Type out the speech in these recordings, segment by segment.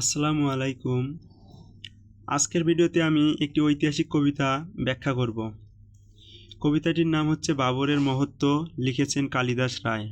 আসসালামু আলাইকুম। আজকের ভিডিওতে আমি একটি ঐতিহাসিক কবিতা ব্যাখ্যা করব। কবিতাটির নাম হচ্ছে বাবরের মহত্ব, লিখেছেন কালিদাস রায়।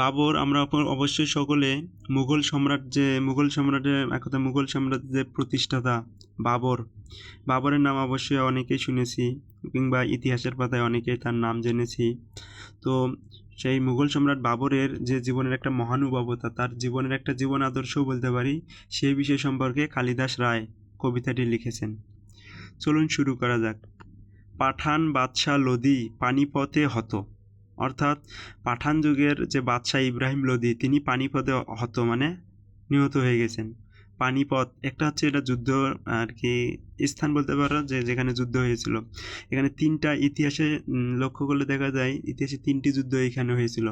বাবর আমরা অবশ্যই সকলে মুঘল সম্রাট যে মুঘল সম্রাটের একথা, মুঘল সাম্রাজ্যের প্রতিষ্ঠাতা বাবর। বাবরের নাম অবশ্যই অনেকেই শুনেছি, কিংবা ইতিহাসের পাতায় অনেকেই তার নাম জেনেছি। তো সেই মুঘল সম্রাট বাবরের যে জীবনের একটা মহানুভবতা, তার জীবনের একটা জীবন আদর্শও বলতে পারি, সেই বিষয় সম্পর্কে কালিদাস রায় কবিতাটি লিখেছেন। চলুন শুরু করা যাক। পাঠান বাদশাহ লোদি পানিপথে হত। অর্থাৎ পাঠান যুগের যে বাদশাহ ইব্রাহিম লোদি, তিনি পানিপথে হত মানে নিহত হয়ে গেছেন। পানিপথ, একটা হচ্ছে এটা যুদ্ধ, আর কি, স্থান বলতে পারো যে যেখানে যুদ্ধ হয়েছিল। এখানে তিনটা ইতিহাসে লক্ষ্য করলে দেখা যায় ইতিহাসে তিনটি যুদ্ধ এখানে হয়েছিল।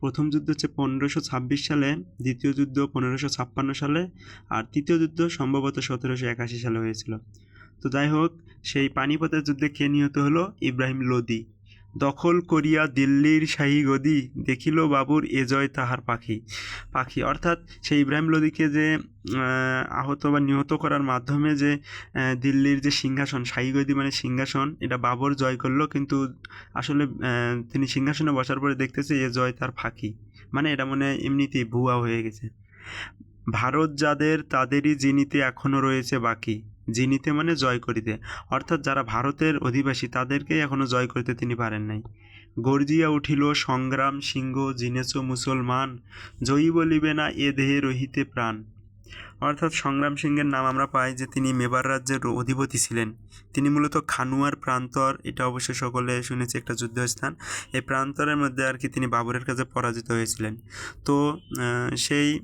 প্রথম যুদ্ধ হচ্ছে পনেরোশো ছাব্বিশ সালে, দ্বিতীয় যুদ্ধ পনেরোশো ছাপ্পান্ন সালে, আর তৃতীয় যুদ্ধ সম্ভবত সতেরোশো একাশি সালে হয়েছিল। তো যাই হোক, সেই পানিপথের যুদ্ধে কে নিহত হলো? ইব্রাহিম লোদি। দখল করিয়া দিল্লির শাহী গদি দেখিল বাবুর এ জয় তাহার পাখি পাখি। অর্থাৎ সেই ইব্রাহিম লোদিকে যে আহত বা নিহত করার মাধ্যমে যে দিল্লির যে সিংহাসন, শাহী গদি মানে সিংহাসন, এটা বাবর জয় করল, কিন্তু আসলে তিনি সিংহাসনে বসার পরে দেখতেছে এ জয় তার ফাঁকি। মানে এটা মনে এমনিতেই ভুয়া হয়ে গেছে। ভারত যাদের, তাদেরই জিনিতে এখনও রয়েছে বাকি। জিনিতে মানে জয় করিতে। অর্থাৎ যারা ভারতের অধিবাসী, তাদেরকেই এখনও জয় করিতে তিনি পারেন নাই। গর্জিয়া উঠিল, সংগ্রাম, সিংহ জিনেছ মুসলমান, জয়ী বলিবে না এ দেহে রহিতে প্রাণ। অর্থাৎ সংগ্রাম সিংহের নাম আমরা পাই যে তিনি মেবার রাজ্যের অধিপতি ছিলেন। তিনি মূলত খানুয়ার প্রান্তর, এটা অবশ্য সকলে শুনেছি একটা যুদ্ধস্থান এই প্রান্তরের মধ্যে আর কি তিনি বাবরের কাছে পরাজিত হয়েছিলেন। তো সেই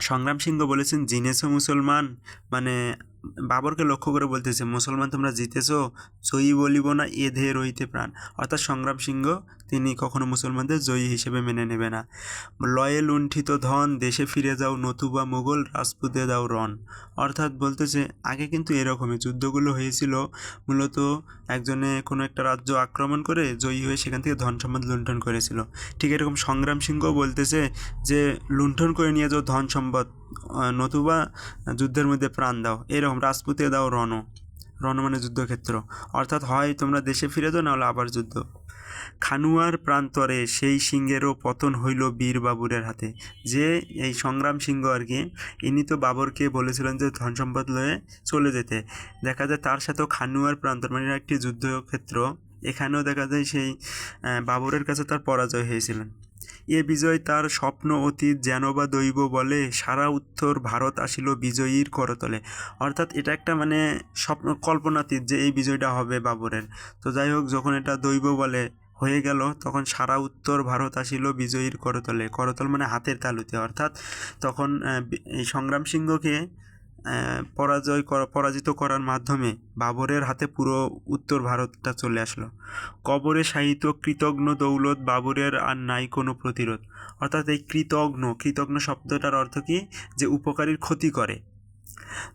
সংগ্রাম সিংহ বলেছেন জিনেছ মুসলমান মানে বাবরকে লক্ষ্য করে বলতেছে, মুসলমান তোমরা জিতেছ জয়ী বলিব না, এ ধেয়ে রইতে প্রাণ। অর্থাৎ সংগ্রাম সিংহ তিনি কখনো মুসলমানদের জয়ী হিসেবে মেনে নেবে না। লয়ে লুণ্ঠিত ধন, দেশে ফিরে যাও, নতুবা মুঘল রাজপুতে দাও রণ। অর্থাৎ বলতেছে আগে কিন্তু এরকমই যুদ্ধগুলো হয়েছিল। মূলত একজনে কোনো একটা রাজ্য আক্রমণ করে জয়ী হয়ে সেখান থেকে ধন সম্পদ লুণ্ঠন করেছিল। ঠিক এরকম সংগ্রাম সিংহ বলতেছে যে লুণ্ঠন করে নিয়ে যাও ধন সম্পদ নতুবা যুদ্ধের মধ্যে প্রাণ দাও। এরকম রাজপুতে দাও রণ রণ মানে যুদ্ধক্ষেত্র। অর্থাৎ হয়, তোমরা দেশে ফিরে যাও, নাহলে আবার যুদ্ধ। খানুয়ার প্রান্তরে সেই সিংহেরও পতন হইল বীর বাবুরের হাতে। যে এই সংগ্রাম সিংহ আর কি, ইনি তো বাবরকে বলেছিলেন যে ধন সম্পদ লয়ে চলে যেতে। দেখা যায় তার সাথেও খানুয়ার প্রান্তর মানে একটি যুদ্ধক্ষেত্র। এখানেও দেখা যায় সেই বাবরের কাছে তার পরাজয় হয়েছিলেন এ বিজয় তার স্বপ্ন অতীত যেন বা দৈব বলে সারা উত্তর ভারত আসিল বিজয়ীর করতলে। অর্থাৎ এটা একটা মানে স্বপ্ন কল্পনাতীত যে এই বিজয়টা হবে বাবরের। তো যাই হোক, যখন এটা দৈব বলে হয়ে গেল, তখন সারা উত্তর ভারত আসিল বিজয়ীর করতলে। করতল মানে হাতের তালুতে, অর্থাৎ তখন এই সংগ্রাম সিংহকে পরাজয় পরাজিত করার মাধ্যমে বাবরের হাতে পুরো উত্তর ভারতটা চলে আসলো। কবরে সাহিত্য কৃতজ্ঞ দৌলত বাবরের আর নাই কোনো প্রতিরোধ। অর্থাৎ এই কৃতজ্ঞ কৃতজ্ঞ শব্দটার অর্থ কি? যে উপকারীর ক্ষতি করে।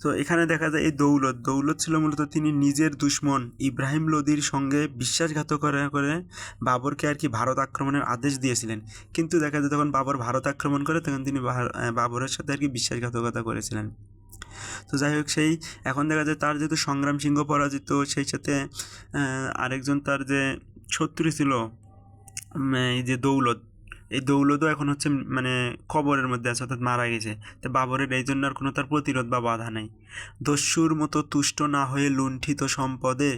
তো এখানে দেখা যায় এই দৌলত দৌলত ছিল মূলত তিনি নিজের দুশ্মন ইব্রাহিম লোদির সঙ্গে বিশ্বাসঘাতকতা করে করে বাবরকে আর কি ভারত আক্রমণের আদেশ দিয়েছিলেন। কিন্তু দেখা যায় যখন বাবর ভারত আক্রমণ করে, তখন তিনি বাবরের সাথে আর কি বিশ্বাসঘাতকতা করেছিলেন। তো যাই হোক, সেই এখন দেখা যায় তার যেহেতু সংগ্রাম সিংহ পরাজিত, সেই সাথে আরেকজন তার যে শত্রু ছিল এই যে দৌলত এই দৌলতও এখন হচ্ছে মানে কবরের মধ্যে আছে, অর্থাৎ মারা গেছে। তো বাবরের এই জন্য আর কোনো তার প্রতিরোধ বা বাধা নেই। দস্যুর মতো তুষ্ট না হয়ে লুণ্ঠিত সম্পদে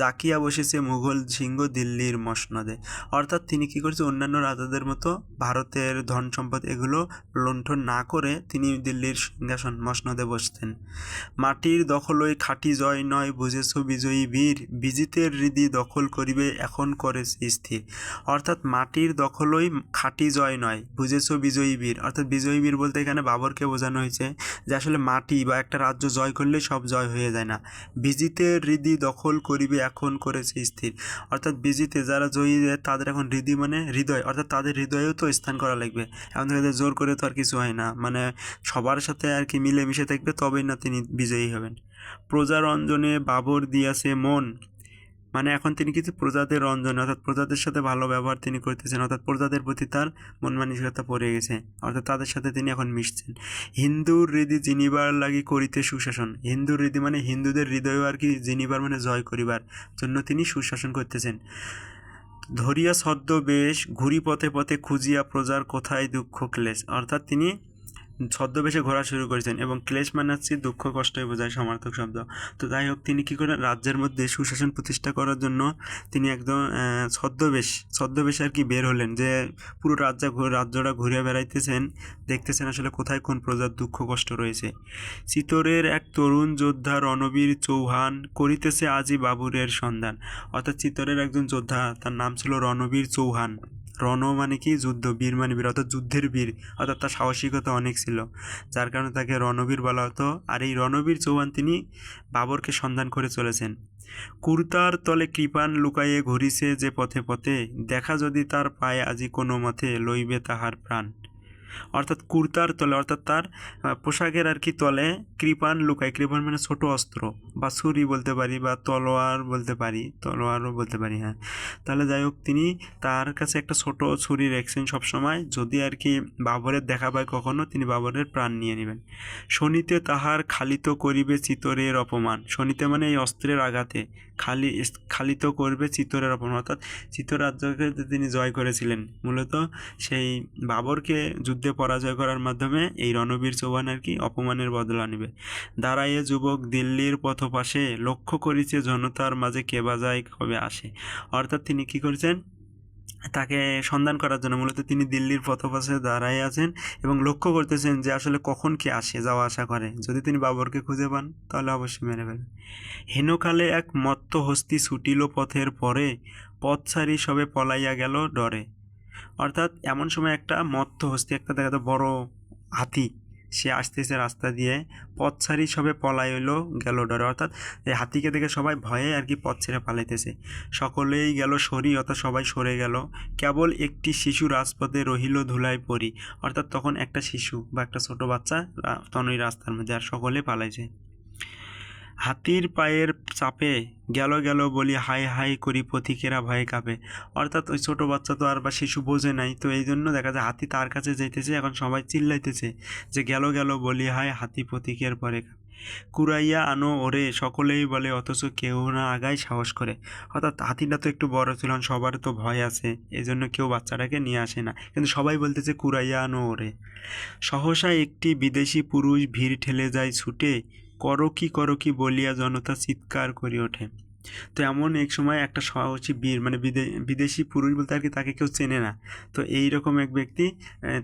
জাকিয়া বসেছে মুঘল সিংহ দিল্লির মসনদে। অর্থাৎ তিনি কী করেছে, অন্যান্য রাজাদের মতো ভারতের ধন সম্পদ এগুলো লুণ্ঠন না করে তিনি দিল্লির সিংহাসন মসনদে বসতেন। মাটির দখলই খাঁটি জয় নয়, বুঝেছ বিজয়ী বীর, বিজিতের হৃদি দখল করিবে এখন করেছে স্থির। অর্থাৎ মাটির দখলই খাঁটি জয় নয়। বুঝেছ? বিজয়ী বীর। অর্থাৎ বিজয়ী বীর বলতে এখানে বাবরকে বোঝানো হয়েছে যে আসলে মাটি বা একটা রাজ্য জয় করলে সব জয় হয়ে যায় না। বিজিতে হৃদি দখল করিবে এখন করেছে স্থির। অর্থাৎ বিজিতে যারা জয়ী, তাদের এখন হৃদি মানে হৃদয়। অর্থাৎ তাদের হৃদয়েও তো স্থান করা লাগবে। এখন থেকে জোর করে তো আর কিছু হয় না। মানে সবার সাথে আর কি মিলেমিশে থাকবে, তবেই না তিনি বিজয়ী হবেন। প্রজারঞ্জনে বাবর দিয়াছে মন। মানে এখন তিনি কিছু প্রজাদের রঞ্জন, অর্থাৎ প্রজাদের সাথে ভালো ব্যবহার তিনি করতেছেন, অর্থাৎ প্রজাদের প্রতি তার মন মানসিকতা পড়ে গেছে, অর্থাৎ তাদের সাথে তিনি এখন মিশছেন। হিন্দুর হৃদি জিনিবার লাগি করিতে সুশাসন, হিন্দুর হৃদি মানে হিন্দুদের হৃদয় আর কি জিনিবার মানে জয় করিবার জন্য তিনি সুশাসন করতেছেন। ধরিয়া ছদ্মবেশ ঘুরি পথে পথে খুঁজিয়া প্রজার কোথায় দুঃখ ক্লেশ, অর্থাৎ তিনি ছদ্মবেশে ঘোরা শুরু করেছেন এবং ক্লেশ মানে হচ্ছে দুঃখ কষ্টই বোঝায় সমার্থক শব্দ। তো যাই হোক, তিনি কী করেন রাজ্যের মধ্যে সুশাসন প্রতিষ্ঠা করার জন্য তিনি একদম ছদ্মবেশ, ছদ্মবেশে আর কি বের হলেন যে পুরো রাজ্য রাজ্যটা ঘুরে বেড়াইতেছেন, দেখতেছেন আসলে কোথায় কোন প্রজার দুঃখ কষ্ট রয়েছে। চিতরের এক তরুণ যোদ্ধা রণবীর চৌহান করিতেছে আজি বাবুরের সন্ধান। অর্থাৎ চিতরের একজন যোদ্ধা, তার নাম ছিল রণবীর চৌহান। রণ মানে কি? যুদ্ধ, বীর মানে বীর, অর্থাৎ যুদ্ধের বীর, অর্থাৎ তার সাহসিকতা অনেক ছিল। যার কারণে তাকে রণবীর বলা হতো। আর এই রণবীর চৌহান তিনি বাবরকে সন্ধান করে চলেছেন। কুর্তার তলে কৃপান লুকাইয়ে ঘুরিছে যে পথে পথে, দেখা যদি তার পায়ে আজি কোনো মতে লইবে তাহার প্রাণ। অর্থাৎ কুর্তার তলে, অর্থাৎ তার পোশাকের আর কি তলে কৃপান লুকায়। কৃপান মানে ছোট অস্ত্র বা ছুরি বলতে পারি বা তলোয়ার বলতে পারি, তলোয়ারও বলতে পারি হ্যাঁ। তাহলে যাই হোক, তিনি তার কাছে একটা ছোট ছুরি রেখেছেন সবসময়, যদি আর কি বাবরের দেখা পায় কখনো, তিনি বাবরের প্রাণ নিয়ে নেবেন। শনিতে তাহার খালিত করিবে চিতরের অপমান। শনিতে মানে এই অস্ত্রের আঘাতে খালি, খালিত করবে চিতরের অপমান। অর্থাৎ চিতর রাজ্যকে তিনি জয় করেছিলেন। মূলত সেই বাবরকে যুদ্ধে পরাজয় করার মাধ্যমে এই রণবীর চৌহান আর কি অপমানের বদলা নেবে। দাঁড়াইয়ে যুবক দিল্লির পথপাশে লক্ষ্য করিছে জনতার মাঝে কে বাজায় কবে আসে। অর্থাৎ তিনি কি করেছেন? তাকে সন্ধান করার জন্য মূলত তিনি দিল্লির পথপাশে দাঁড়াই আছেন এবং লক্ষ্য করতেছেন যে আসলে কখন কে আসে, যাওয়া আসা করে। যদি তিনি বাবরকে খুঁজে পান, তাহলে অবশ্যই মেরে ফেলবেন হেনকালে এক মত্ত হস্তি ছুটিল পথের পরে, পথ ছাড়ি সবে পলাইয়া গেল ডরে। অর্থাৎ এমন সময় একটা মত্ত হস্তি, একটা দেখা যায় বড় হাতি, সে আসতেছে রাস্তা দিয়ে, পথ ছাড়ি সবে পলাই গেল ডরে। অর্থাৎ এই হাতিকে দেখে সবাই ভয়ে আর কি পথ ছেড়ে পালাইতেছে। সকলেই গেল সরি, অর্থাৎ সবাই সরে গেল। কেবল একটি শিশু রাজপথে রহিল ধুলাই পরি অর্থাৎ তখন একটা শিশু বা একটা ছোট বাচ্চা তখন ওই রাস্তার মধ্যে আর সকলে পালাইছে। হাতির পায়ের চাপে গেল গেল বলি হাই হাই করি পথিকেরা ভয়ে কাঁপে। অর্থাৎ ওই ছোট বাচ্চা তো আর বা শিশু বোঝে নাই। তো এই জন্য দেখা যায় হাতি তার কাছে যাইতেছে, এখন সবাই চিল্লাইতেছে যে গেল গেল বলি হাই হাতি পথিকের পরে কাঁপে। কুড়াইয়া আনো ওরে, সকলেই বলে, অথচ কেউ না আগায় সাহস করে। অর্থাৎ হাতিটা তো একটু বড় ছিল সবার তো ভয় আছে এই জন্য কেউ বাচ্চাটাকে নিয়ে আসে না। কিন্তু সবাই বলতেছে কুড়াইয়া আনো ওরে। সহসা একটি বিদেশি পুরুষ ভিড় ঠেলে যায় ছুটে করো কি করো কি বলিয়া জনতা চিৎকার করে ওঠে। তো এমন এক সময় একটা সাহসী বীর মানে বিদে- বিদেশি পুরুষ বলতে আর কি তাকে কেউ চেনে না। তো এই রকম এক ব্যক্তি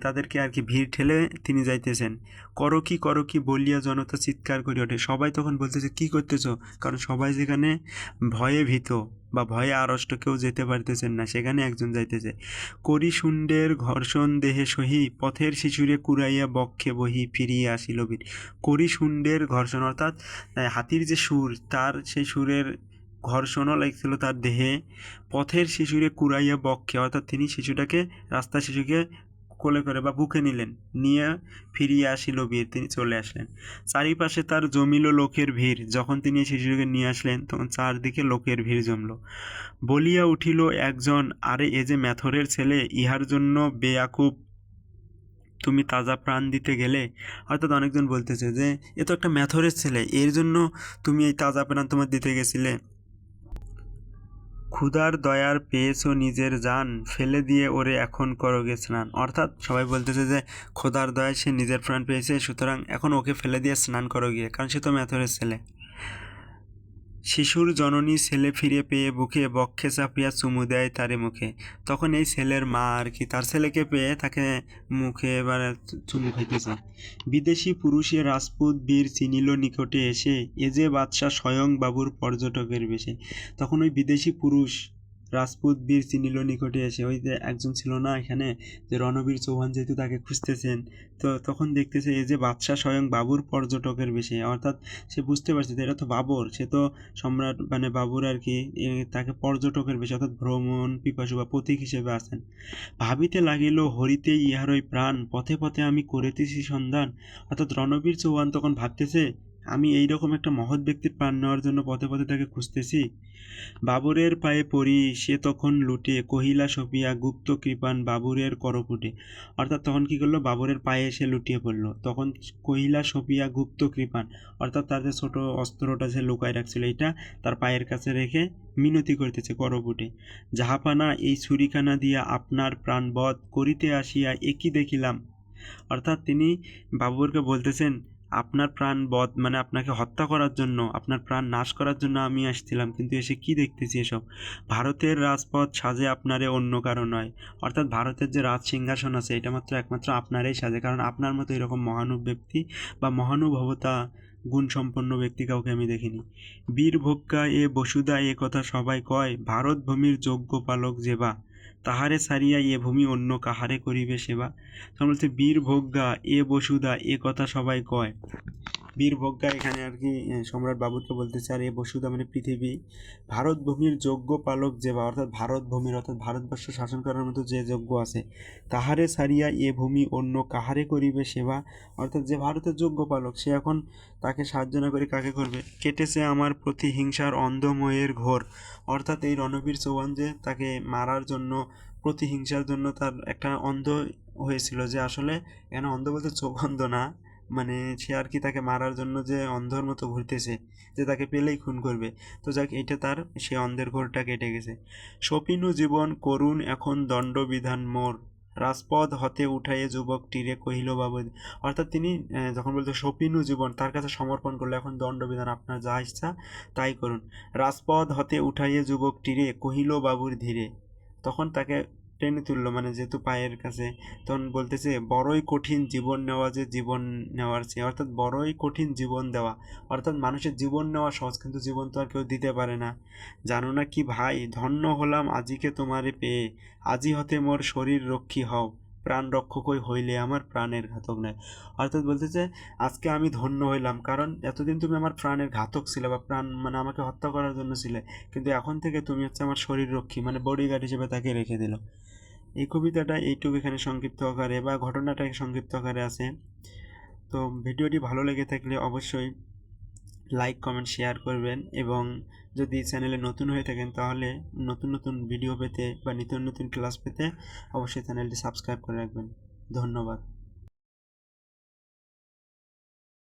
তাদেরকে আর কি ভিড় ঠেলে তিনি যাইতেছেন। করো কি করো কি বলিয়া জনতা চিৎকার করে ওঠে। সবাই তখন বলতেছে, কি করতেছো? কারণ সবাই যেখানে ভয়ে ভীত। বা ভয়ে আড়ষ্ট কেউ যেতে পারতেছেন না, সেখানে একজন যাইতেছে। করি শুণ্ডের ঘর্ষণ দেহে সহি পথের শিশুরে কুড়াইয়া বক্ষে বহি ফিরিয়া আসিল বীর। করি শুণ্ডের ঘর্ষণ, অর্থাৎ হাতির যে সুর, তার সেই সুরের ঘর্ষণও লাগছিল তার দেহে। পথের শিশুরে কুড়াইয়া বক্ষে, অর্থাৎ তিনি শিশুটাকে রাস্তা শিশুকে কোলে করে বা বুকে নিলেন, নিয়ে ফিরিয়ে আসিল বীর তিনি চলে আসলেন। চারিপাশে তার জমিল লোকের ভিড়। যখন তিনি শিশুকে নিয়ে আসলেন, তখন চারদিকে লোকের ভিড় জমল। বলিয়া উঠিল একজন, আরে, এ যে ম্যাথরের ছেলে, ইহার জন্য বেয়াকুব, তুমি তাজা প্রাণ দিতে গেলে? অর্থাৎ অনেকজন বলতেছে যে, এ তো একটা ম্যাথরের ছেলে, এর জন্য তুমি এই তাজা প্রাণ তোমার দিতে গেছিলে। ক্ষুধার দয়ার পেয়েছ নিজের যান ফেলে দিয়ে ওরে এখন করোগে স্নান। অর্থাৎ সবাই বলতেছে যে, ক্ষুধার দয়ায় সে নিজের প্রাণ পেয়েছে, সুতরাং এখন ওকে ফেলে দিয়ে স্নান করো গিয়ে, কারণ সে তো ম্যাথরের ছেলে। শিশুর জননী ছেলে ফিরে পেয়ে বুকে বক্ষে চাপিয়া চুমু দেয় তারে মুখে। তখন এই ছেলের মা আর কি, তার ছেলেকে পেয়ে তাকে মুখে এবার চুমু খাইতেছে বিদেশি পুরুষে রাজপুত বীর চিনিল নিকটে এসে, এ যে বাদশাহ স্বয়ং বাবুর পর্যটকের বেশে। তখন ওই বিদেশি পুরুষ রাজপুত বীর চিনিল নিকটে এসে ওই যে একজন ছিল না এখানে, যে রণবীর চৌহান যেহেতু তাকে খুঁজতেছেন, তো তখন দেখতেছে এই যে বাদশাহ স্বয়ং বাবুর পর্যটকের বেশে, অর্থাৎ সে বুঝতে পারছে যে এটা তো বাবর, সে তো সম্রাট মানে বাবুর আর কি তাকে পর্যটকের বেশি, অর্থাৎ ভ্রমণ, পিপাসু বা প্রতীক হিসেবে আছেন। ভাবিতে লাগিল, হরিতে ইহারই প্রাণ, পথে পথে আমি করিতেছি সন্ধান, অর্থাৎ রণবীর চৌহান তখন ভাবতেছে আমি এই রকম একটা মহৎ ব্যক্তির প্রাণ নেওয়ার জন্য পথে পথে তাকে খুঁজতেছি। বাবরের পায়ে পড়ি, সে তখন লুটে, কহিলা সপিয়া, গুপ্ত কৃপান বাবুরের করপুটে। অর্থাৎ তখন কি করল? বাবরের পায়ে এসে লুটিয়ে পড়ল। তখন কহিলা সপিয়া, গুপ্ত কৃপান, অর্থাৎ তার যে ছোটো অস্ত্রটা সে লুকায় রাখছিল এটা তার পায়ের কাছে রেখে মিনতি করতেছে করপুটে। জাহাপানা এই ছুরিখানা দিয়া আপনার প্রাণবধ করিতে আসিয়া একই দেখিলাম। অর্থাৎ তিনি বাবুরকে বলতেছেন আপনার প্রাণ বধ মানে আপনাকে হত্যা করার জন্য, আপনার প্রাণ নাশ করার জন্য আমি আসছিলাম, কিন্তু এসে কি দেখতেছি এসব? ভারতের রাজপথ সাজে আপনারে অন্য কারও নয়। অর্থাৎ ভারতের যে রাজ সিংহাসন আছে, এটা মাত্র একমাত্র আপনারই সাজে, কারণ আপনার মতো এরকম মহানুভ ব্যক্তি বা মহানুভবতা গুণসম্পন্ন ব্যক্তি কাউকে আমি দেখিনি। বীর ভোগ্যা এ বসুদা এ কথা সবাই কয়, ভারত ভূমির যোগ্য পালক যেবা তাহারে সারিয়া এ ভূমি অন্য কাহারে করিবে সেবা? বলছে বীর ভোগ্যা এ বসুদা, এ কথা সবাই কয়। বীর ভোগ্যা এখানে আর কি সম্রাট বাবুরকে বলতেছে, আর, এ বসুদা মানে পৃথিবী। ভারত ভূমির যোগ্য পালক যে বা, অর্থাৎ ভারত ভূমির, অর্থাৎ ভারতবর্ষ শাসন করার মতো যে যোগ্য আছে, তাহারে সারিয়া এ ভূমি অন্য কাহারে করিবে সেবা? অর্থাৎ যে ভারতের যোগ্য পালক, সে এখন তাকে সাহায্য না করে কাকে করবে? কেটেছে আমার প্রতিহিংসার অন্ধময়ের ঘোর। অর্থাৎ এই রণবীর চৌহান যে তাকে মারার জন্য, প্রতিহিংসার জন্য তার একটা অন্ধ হয়েছিল যে আসলে এখানে অন্ধ বলতে চোখ না। মানে সে আর কি তাকে মারার জন্য যে অন্ধর মতো ঘুরতেছে, যে তাকে পেলেই খুন করবে। তো যাক, এটা তার, সে অন্ধের ঘোরটা কেটে গেছে। সপিনু জীবন করুণ এখন দণ্ডবিধান মোর। রাজপথ হতে উঠাইয়ে যুবক তীরে কহিল, বাবু, অর্থাৎ তিনি যখন বলতো সপিনু জীবন, তার কাছে সমর্পণ করল, এখন দণ্ডবিধান আপনার যা ইচ্ছা তাই করুন। রাজপথ হতে উঠাইয়ে যুবক তীরে কহিল, বাবুর ধীরে। তখন তাকে টেনে তুললো মানে যেহেতু পায়ের কাছে। তখন বলতেছে, বড়ই কঠিন জীবন নেওয়া যে জীবন নেওয়ার চেয়ে অর্থাৎ বড়ই কঠিন জীবন দেওয়া। অর্থাৎ মানুষের জীবন নেওয়া সহজ, কিন্তু জীবন তো আর কেউ দিতে পারে না। জানো না কি ভাই, ধন্য হলাম আজিকে তোমারে পেয়ে। আজি হতে মোর শরীর রক্ষী হও। প্রাণ রক্ষকই হইলে আমার প্রাণের ঘাতক নয়। অর্থাৎ বলতেছে, আজকে আমি ধন্য হইলাম, কারণ এতদিন তুমি আমার প্রাণের ঘাতক ছিলে বা প্রাণ মানে আমাকে হত্যা করার জন্য ছিলে। কিন্তু এখন থেকে তুমি হচ্ছে আমার শরীর রক্ষী মানে বডিগার্ড হিসেবে তাকে রেখে দিল। এই কবিতাটা এইটুকু এখানে সংক্ষিপ্ত আকারে বা ঘটনাটা সংক্ষিপ্ত আকারে আছে। তো ভিডিওটি ভালো লেগে থাকলে অবশ্যই লাইক, কমেন্ট, শেয়ার করবেন এবং যদি চ্যানেলে নতুন হয়ে থাকেন তাহলে নতুন নতুন ভিডিও পেতে বা নিত্য নতুন ক্লাস পেতে অবশ্যই চ্যানেলটি সাবস্ক্রাইব করে রাখবেন। ধন্যবাদ।